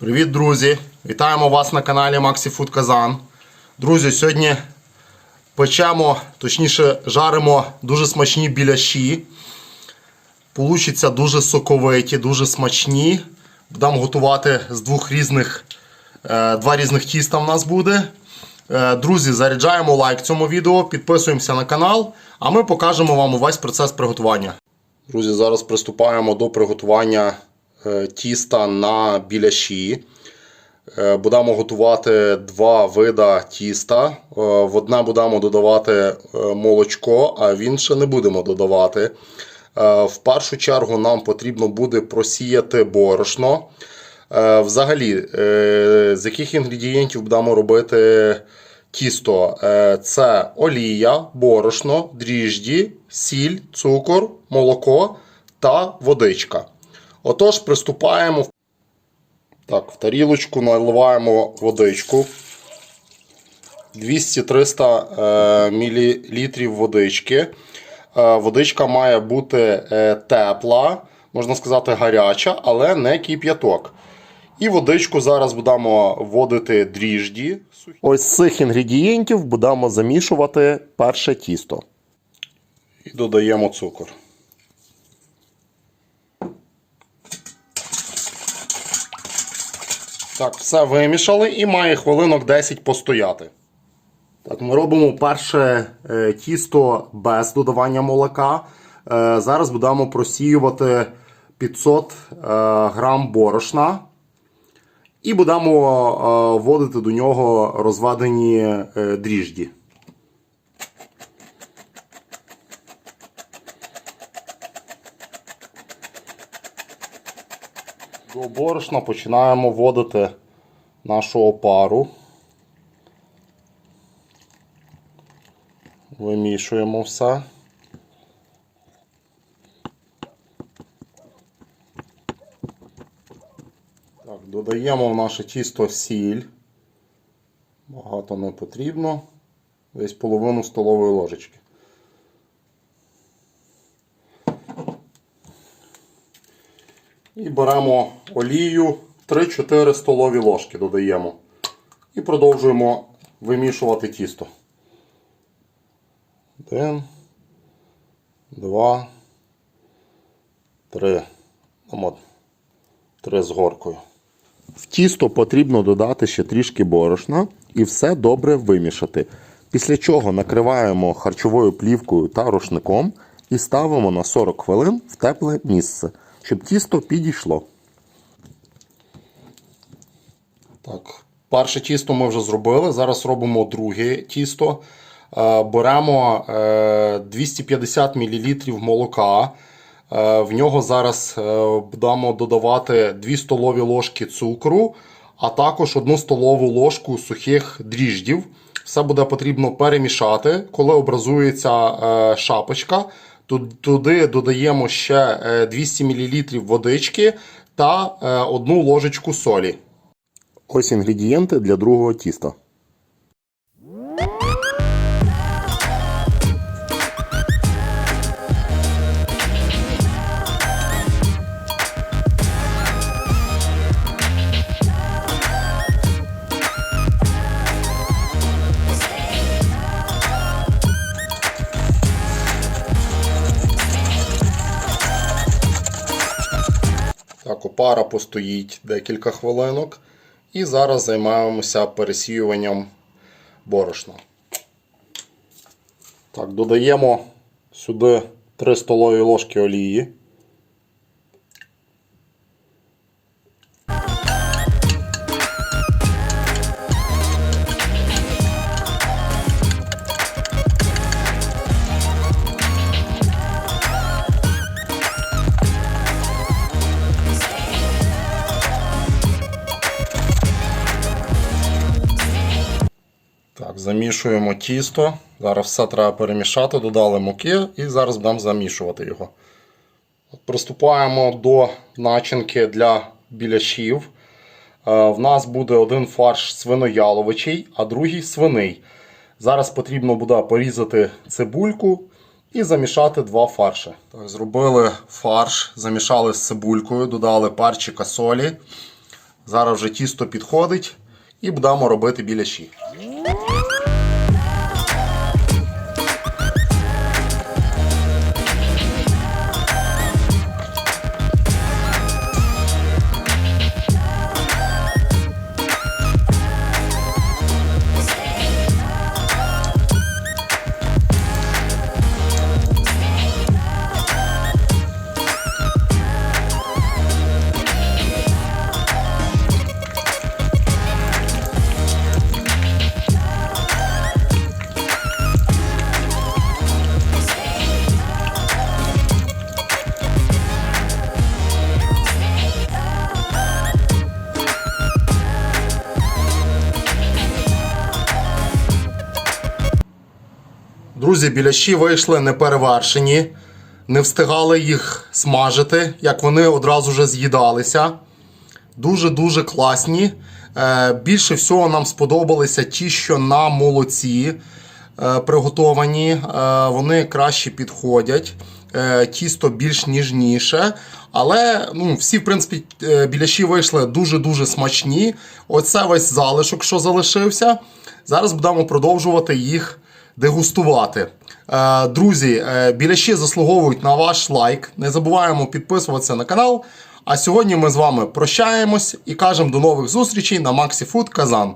Привіт, друзі! Вітаємо вас на каналі Maxi Food Kazan. Друзі, сьогодні печемо, точніше, жаримо дуже смачні біляші. Получаться дуже соковиті, дуже смачні. Будемо готувати з двох різних, е, два різних тіста в нас буде. Е, Друзі, заряджаємо лайк цьому відео, підписуємося на канал, а ми покажемо вам увесь процес приготування. Друзі, зараз приступаємо до приготування тіста на біляші. Е, Будемо готувати два вида тіста. Е, В одне будемо додавати е, молочко, а в інше не будемо додавати. Е, В першу чергу нам потрібно буде просіяти борошно. Е, Взагалі, е, з яких інгредієнтів будемо робити тісто? Е, Це олія, борошно, дріжджі, сіль, цукор, молоко та водичка. Отож, приступаємо. Так, в тарілочку наливаємо водичку. 200-300 мл водички. Е, Водичка має бути е, тепла, можна сказати, гаряча, але не кип'яток. І водичку зараз будемо вводити дріжджі. Ось з цих інгредієнтів будемо замішувати перше тісто. І додаємо цукор. Так, все вимішали і має хвилинок 10 постояти. Так, ми робимо перше е, тісто без додавання молока. Е, зараз будемо просіювати 500 е, грам борошна. І будемо вводити до нього розведені е, До борошна починаємо вводити нашу опару. Вимішуємо все. Так, додаємо в наше тісто сіль. Багато не потрібно. Десь половину столової ложечки. І беремо олію 3-4 столові ложки додаємо. І продовжуємо вимішувати тісто. Один, два, три. От, три з горкою. В тісто потрібно додати ще трішки борошна і все добре вимішати. Після чого накриваємо харчовою плівкою та рушником і ставимо на 40 хвилин в тепле місце, щоб тісто підійшло. Так, перше тісто ми вже зробили. Зараз робимо друге тісто. Е, Беремо е, 250 мл молока. Е, В нього зараз е, будемо додавати 2 столові ложки цукру, а також 1 столову ложку сухих дріждів. Все буде потрібно перемішати. Коли образується е, шапочка, туди додаємо ще е, 200 мл водички та одну ложечку солі. Ось інгредієнти для другого тіста. Так, опара постоїть декілька хвилинок. І зараз займаємося пересіюванням борошна. Так, додаємо сюди 3 столові ложки олії. Замішуємо тісто. Зараз все треба перемішати, додали муки і зараз будемо замішувати його. Приступаємо до начинки для біляшів. Е, В нас буде один фарш свинояловичий, а другий свиний. Зараз потрібно буде порізати цибульку і замішати два фарші. Так, зробили фарш, замішали з цибулькою, додали перчика солі. Зараз вже тісто підходить і будемо робити біляші. Друзі, біляші вийшли неперевершені, не встигали їх смажити, як вони одразу вже з'їдалися. Дуже-дуже класні. Е, більше всього нам сподобалися ті, що на молоці е, приготовані. Е, вони краще підходять. Тісто більш ніжніше. Але ну, всі, в принципі, біляші вийшли дуже-дуже смачні. Оце весь залишок, що залишився. Зараз будемо продовжувати їх дегустувати. Е, Друзі, е, біляші заслуговують на ваш лайк. Не забуваємо підписуватися на канал. А сьогодні ми з вами прощаємось і кажемо до нових зустрічей на Maxi Food Казан.